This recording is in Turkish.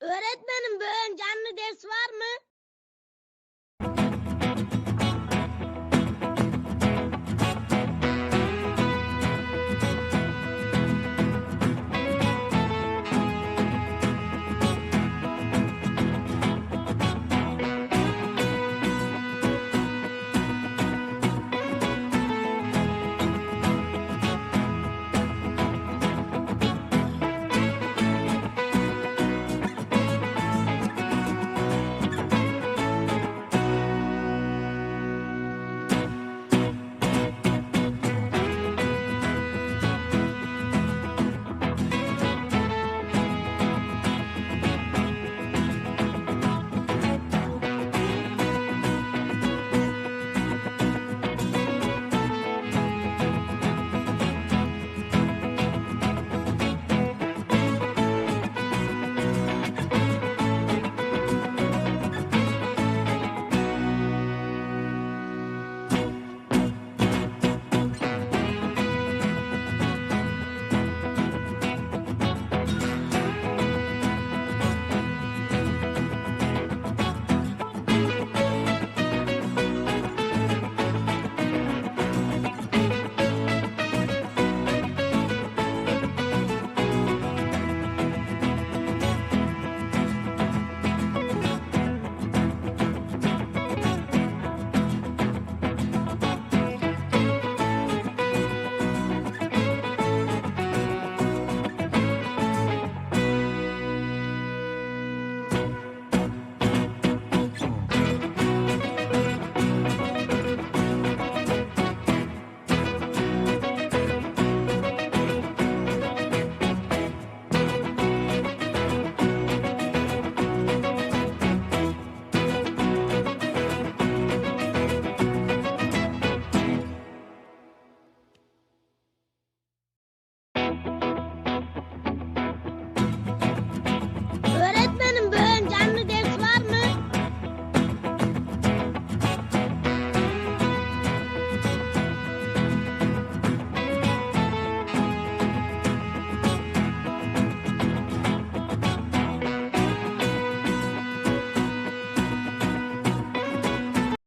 Öğretmenim bugün canlı ders var mı?